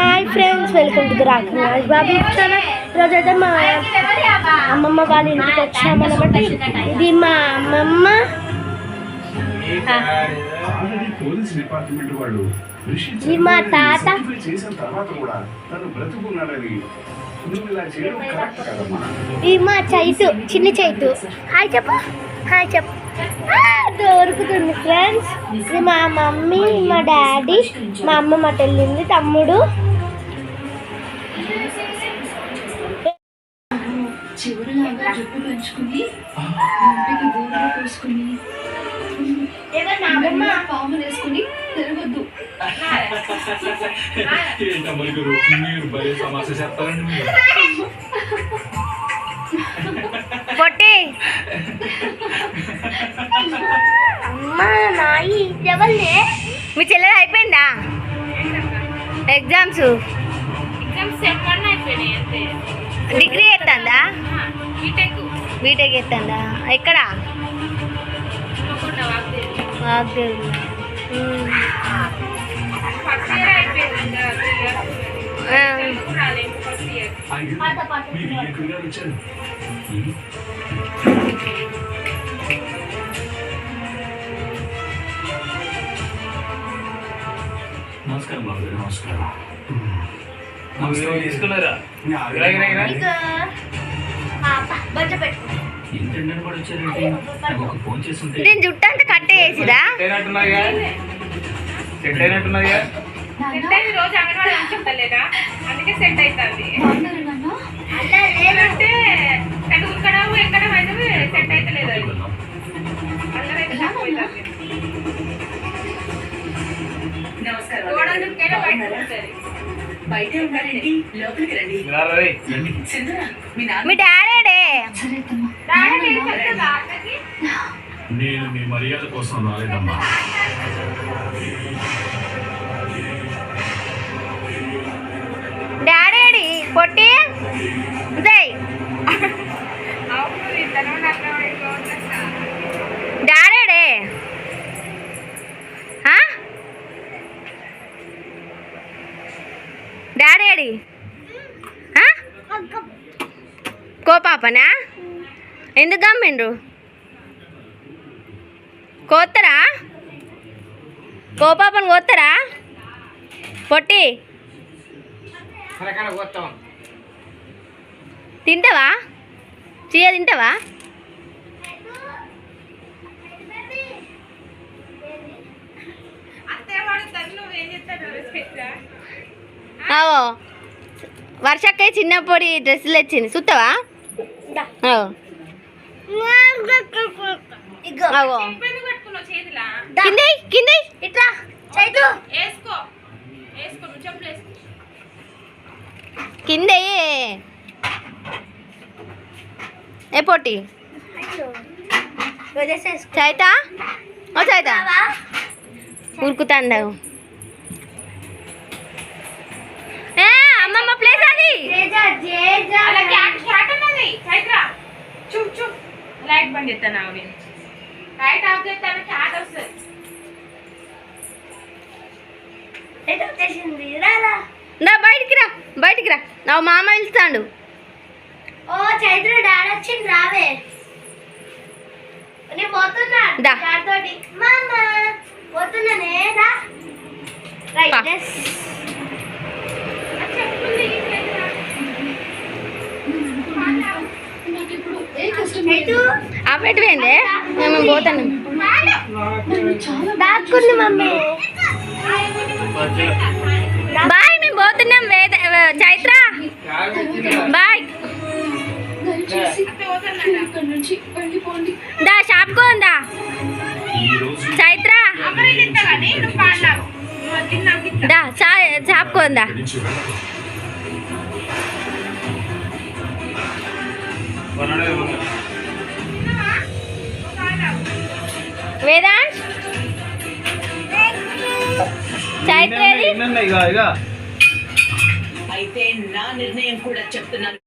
Hi friends welcome to Rakhi Babu అయితే మా అమ్మమ్మ వాళ్ళ ఇంటికి వచ్చామన్నమాట. ఇది మా అమ్మమ్మ. ఇది మా తాత. ఇది మా చైతు చిన్న చైతు. హాయ్ చెప్పు. హాయ్ చెప్పు. దొరుకుతుంది ఫ్రెండ్స్ ఇది మా మమ్మీ మా డాడీ మా అమ్మ మా వెళ్ళింది తమ్ముడు. చివరిలాగా జుట్టు పెంచుకుని బూరెలు పోసుకుని వేసుకుని తిరగొద్దు. పొట్టి మీ చెల్లెలు అయిపోయిందా? ఎగ్జామ్స్ ఎగ్జామ్స్ డిగ్రీ బీటెక్ ఎత్తందా? ఎక్కడ? వాగ్దేవి. నమస్కారం బాబు నమస్కారం. తీసుకున్నారా దీని జుట్టు అంతా కట్టేసిరా సెట్ అయినట్టున్నాయిగా సెట్ అయినట్టున్నాయిగా సెట్ అయింది రోజు అంగన్వాడీ అనుకుంటలేదా అందుకే సెట్ అవుతుంది బాగున్నారా నాన్న అంటే అటు ఉరకడం ఎక్కడం అయితే సెట్ అవుతలేదు అది. అందరైతే తక్కువైతుంది గోడలకైనా బయట ఉంటుంది బయటే ఉన్నారండి. లోపలికి రండి. రా, రా, రేయ్, రండి. చంద్ర మీ నాన్న నేను మీ మర్యాద కోసం రాలేదమ్మా. డాడీ పొట్టి. జై డాడీ ఇద్దరు కోపాపనా? ఎందుకు గమ్మిండ్రు కోత్తరా? కోపాపని కోత్తరా? పొట్టి. తింటావా? చీయ తింటావా? వర్షక్కయ్య చిన్నప్పటి డ్రెస్సులు తెచ్చింది చూస్తావా కింది కింది ఇట్లా. చైతు. వేసుకో. వేసుకో నువ్వు చెప్పులు వేసుకో. కింద ఏ పొట్టి చైతా? ఓ చైతా. అమ్మమ్మ ప్లేస్ అది. లైట్ బంద్ చేస్తాను అవి లైట్ ఆఫ్ చేస్తాను క్యాట్ వస్తుంది. నా బయటికి రా బయటికి రా. నా మామ పిలుస్తాడు. ఓ చైత్ర డాడీ వచ్చింది రావే. నేను పోతున్నా మామ పోతున్నానే రా. రైట్ పోయిందే మేము పోతాను. నన్ను చాలా దాక్కుంది మమ్మీ. బాయ్ మేము పోతున్నాం. వేద చైత్ర. బాయ్. దా షాప్కో ఉందా? చైత్ర. దా చా షాప్కో ఉందా? వేదాంత్? చైత్ర ఏది? అయితే నా నిర్ణయం కూడా చెప్తున్నాను.